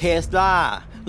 เทสลา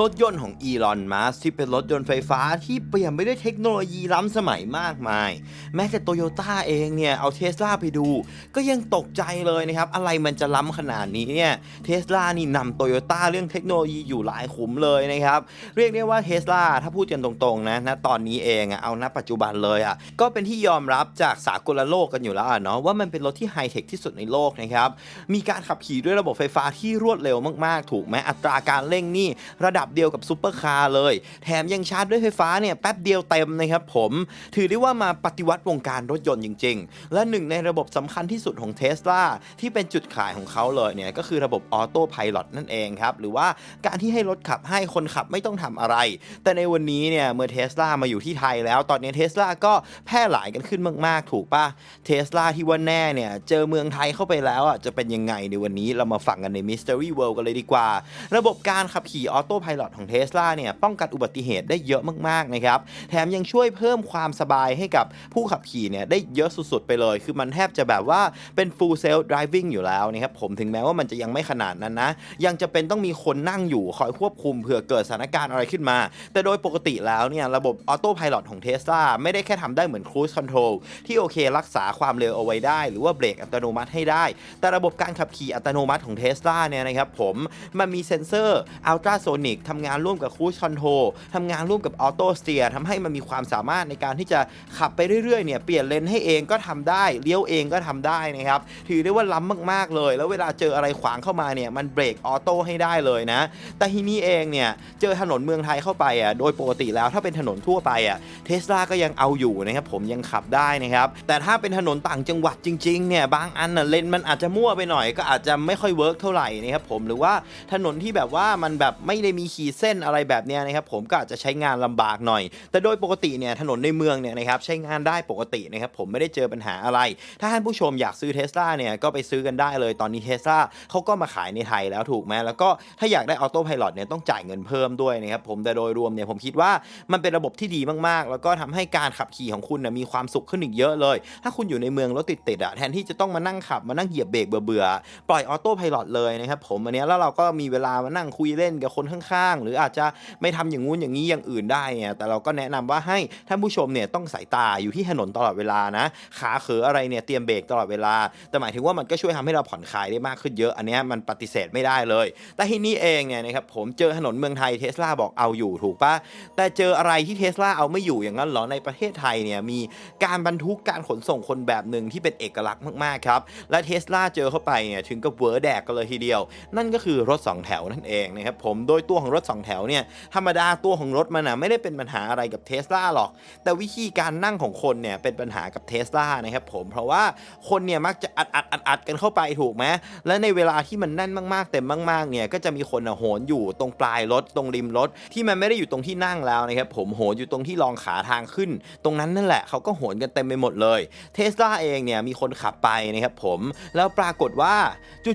รถยนต์ของอีลอนมัสที่เป็นรถยนต์ไฟฟ้าที่เปลี่ยนไปด้วยเทคโนโลยีล้ำสมัยมากมาย แม้แต่โตโยต้าเองเนี่ย เอาเทสลาไปดู ก็ยังตกใจเลยนะครับ อะไรมันจะล้ำขนาดนี้เนี่ยเทสลานี่นำโตโยต้าเรื่องเทคโนโลยีอยู่หลายขุมเลยนะครับ เรียกได้ว่าเทสลาถ้าพูดกันตรงๆนะณตอนนี้เองอะเอาณปัจจุบันเลยอะก็เป็นที่ยอมรับจากสากลโลกกันอยู่แล้วเนาะว่ามันเป็นรถที่ไฮเทคที่สุดในโลกนะครับมีการขับขี่ด้วยระบบไฟฟ้าที่รวดเร็วมากๆ ถูกไหมอัตราการเร่งนี่ระดับเดียวกับซูเปอร์คาร์เลย แถมยังชาร์จด้วยไฟฟ้าเนี่ยแป๊บเดียวเต็มนะครับผม ถือได้ว่ามาปฏิวัติวงการรถยนต์จริง ๆ และหนึ่งในระบบสำคัญที่สุดของเทสลาที่เป็นจุดขายของเขาเลยเนี่ยก็คือระบบออโต้พายロนั่นเองครับ หรือว่าการที่ให้รถขับให้คนขับไม่ต้องทำอะไร แต่ในวันนี้เนี่ยเมื่อเทสลามาอยู่ที่ไทยแล้ว ตอนนี้เทสลาก็แพร่หลายกันขึ้นมาก ๆ ถูกปะเทสลาที่ว่าแน่เนี่ยเจอเมืองไทยเข้าไปแล้วอะจะเป็นยังไงในวันนี้เรามาฟังกันใน Mystery World กันเลยดีกว่า ระบบการขับขี่ออโต้พายロของเทสลาเนี่ยป้องกันอุบัติเหตุได้เยอะมากๆนะครับ แถมยังช่วยเพิ่มความสบายให้กับผู้ขับขี่เนี่ยได้เยอะสุดๆไปเลย คือมันแทบจะแบบว่าเป็น full self driving อยู่แล้วนะครับ ผมถึงแม้ว่ามันจะยังไม่ขนาดนั้นนะ ยังจะเป็นต้องมีคนนั่งอยู่คอยควบคุมเผื่อเกิดสถานการณ์อะไรขึ้นมา แต่โดยปกติแล้วเนี่ยระบบออโต้พายロของเทสลาไม่ได้แค่ทำได้เหมือน cruise control ที่โอเครักษาความเร็วเอาไว้ได้ หรือว่าเบรกอัตโนมัติให้ได้ แต่ระบบการขับขี่อัตโนมัติของเทสลาเนี่ยนะครับผมมันมีเซ็นเซอร์อัลตราโซนิกทำงานร่วมกับ cruise control ทำงานร่วมกับออโต้สเตียร์ทำให้มันมีความสามารถในการที่จะขับไปเรื่อยๆเนี่ยเปลี่ยนเลนให้เองก็ทำได้เลี้ยวเองก็ทำได้นะครับถือได้ว่าล้ำมากๆเลย แล้วเวลาเจออะไรขวางเข้ามาเนี่ยมันเบรกออโต้ให้ได้เลยนะ แต่ทีนี้เองเนี่ยเจอถนนเมืองไทยเข้าไปอะโดยปกติแล้วถ้าเป็นถนนทั่วไปอะเทสลาก็ยังเอาอยู่นะครับผมยังขับได้นะครับแต่ถ้าเป็นถนนต่างจังหวัดจริงๆเนี่ยบางอันน่ะเลนมันอาจจะมั่วไปหน่อยก็อาจจะไม่ค่อยเวิร์กเท่าไหร่นะครับผมหรือว่าถนนที่แบบว่ามันแบบไม่ได้มีขีดเส้นอะไรแบบนี้นะครับผมก็อาจจะใช้งานลำบากหน่อย แต่โดยปกติเนี่ยถนนในเมืองเนี่ยนะครับใช้งานได้ปกตินะครับผมไม่ได้เจอปัญหาอะไร ถ้าท่านผู้ชมอยากซื้อเทสลาเนี่ยก็ไปซื้อกันได้เลยตอนนี้เทสลาเขาก็มาขายในไทยแล้วถูกไหมแล้วก็ถ้าอยากได้ออโต้พายロเนี่ยต้องจ่ายเงินเพิ่มด้วยนะครับผมแต่โดยรวมเนี่ยผมคิดว่ามันเป็นระบบที่ดีมากๆ แล้วก็ทำให้การขับขี่ของคุณนะมีความสุขขึ้นอีกเยอะเลย ถ้าคุณอยู่ในเมืองรถติดๆอะแทนที่จะต้องมานั่งขับมานั่งเหยียบเบรกเบื่อๆปล่อยออโต้พายロเลยนะครับผมอันนี้แล้วเราก็มีเวลามานั่งคุยเล่นกับคนข้างๆหรืออาจจะไม่ทำอย่างงู้นอย่างนี้อย่างอื่นได้เนี่ยแต่เราก็แนะนำว่าให้ท่านผู้ชมเนี่ยต้องสายตาอยู่ที่ถนนตลอดเวลานะ ขาเขออะไรเนี่ยเตรียมเบรกตลอดเวลา แต่หมายถึงว่ามันก็ช่วยทำให้เราผ่อนคลายได้มากขึ้นเยอะ อันนี้มันปฏิเสธไม่ได้เลย แต่ที่นี่เองเนี่ยนะครับผมเจอถนนเมืองไทยเทสลาบอกเอาอยู่ถูกปะแต่เจออะไรที่เทสลาเอาไม่อยู่อย่างนั้นเหรอในประเทศไทยเนี่ยมีการบรรทุกการขนส่งคนแบบหนึ่งที่เป็นเอกลักษณ์มากๆครับและเทสลาเจอเข้าไปเนี่ยถึงกับเวอร์แดกกันเลยทีเดียว นั่นก็คือรถสองแถวนั่นเองนะครับผมโดยตัวของรถสองแถวเนี่ยธรรมดาตัวของรถมันนะไม่ได้เป็นปัญหาอะไรกับเทสลาหรอก แต่วิธีการนั่งของคนเนี่ยเป็นปัญหากับเทสลานะครับผมเพราะว่าคนเนี่ยมักจะอัดอัดอัดอัดกันเข้าไปถูกไหมและในเวลาที่มันแน่นมากๆเต็มมากๆเนี่ยก็จะมีคนโหนอยู่ตรงปลายรถตรงริมรถที่มันไม่ได้อยู่ตรงที่นั่งแล้วนะครับผมโหนอยู่ตรงที่รองขาทางขึ้น ตรงนั้นนั่นแหละเขาก็โหนกันเต็มไปหมดเลยเทสลาเองเนี่ยมีคนขับไปนะครับผมแล้วปรากฏว่า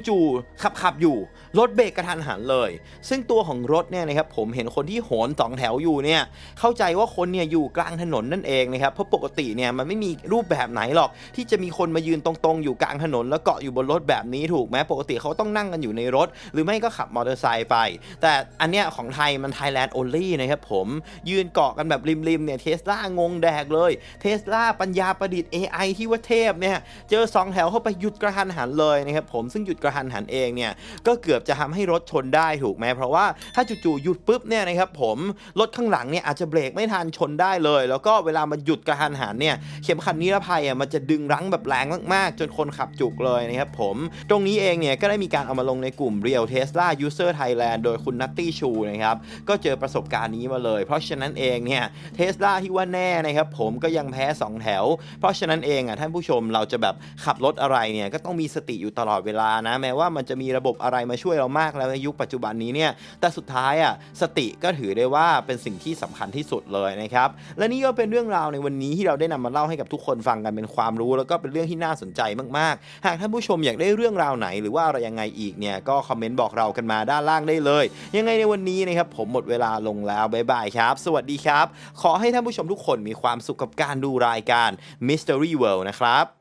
จู่ๆขับขับอยู่รถเบรกกระทันหันเลย ซึ่งตัวของรถเนี่ยนะครับผมเห็นคนที่โหนสองแถวอยู่เนี่ยเข้าใจว่าคนเนี่ยอยู่กลางถนนนั่นเองนะครับเพราะปกติเนี่ยมันไม่มีรูปแบบไหนหรอก ที่จะมีคนมายืนตรงๆ อยู่กลางถนน แล้วเกาะอยู่บนรถแบบนี้ถูกไหมปกติเขาต้องนั่งกันอยู่ในรถ หรือไม่ก็ขับมอเตอร์ไซค์ไป แต่อันเนี้ยของไทยมัน Thailand only นะครับผมยืนเกาะกันแบบริมๆเนี่ยเทสลางงแดกเลยเทสลาปัญญาประดิษฐ์ AI ที่ว่าเทพเนี่ยเจอสองแถวเข้าไปหยุดกระทันหันเลยนะครับผมซึ่งหยุดกระทันหันเองเนี่ยก็เกือบจะทำให้รถชนได้ถูกไหมเพราะว่าถ้าจู่ๆหยุดปุ๊บเนี่ยนะครับผมรถข้างหลังเนี่ยอาจจะเบรกไม่ทันชนได้เลย แล้วก็เวลามันหยุดกระทันหันเนี่ยเข็มขัดนิรภัยอะมันจะดึงรั้งแบบแรงมากๆ จนคนขับจุกเลยนะครับผมตรงนี้เองเนี่ยก็ได้มีการเอามาลงในกลุ่ม Real Tesla User Thailand โดยคุณนัตตี้ชูนะครับก็เจอประสบการณ์นี้มาเลย เพราะฉะนั้นเองเนี่ยเทสลาที่ว่าแน่นะครับผมก็ยังแพ้ 2 แถว เพราะฉะนั้นเองอะท่านผู้ชมเราจะแบบขับรถอะไรเนี่ยก็ต้องมีสติอยู่ตลอดเวลานะ แม้ว่ามันจะมีระบบอะไรมาช่วยเรามากแล้วในยุคปัจจุบันนี้เนี่ยแต่สุดท้ายอะสติก็ถือได้ว่าเป็นสิ่งที่สำคัญที่สุดเลยนะครับ และนี่ก็เป็นเรื่องราวในวันนี้ที่เราได้นำมาเล่าให้กับทุกคนฟังกันเป็นความรู้ แล้วก็เป็นเรื่องที่น่าสนใจมากๆ หากท่านผู้ชมอยากได้เรื่องราวไหนหรือว่าอะไรยังไงอีกเนี่ยก็คอมเมนต์บอกเรากันมาด้านล่างได้เลย ยังไงในวันนี้นะครับผมหมดเวลาลงแล้วบ๊ายบายครับ สวัสดีครับ ขอให้ท่านผู้ชมทุกคนมีความสุขกับการดูรายการ Mystery World นะครับ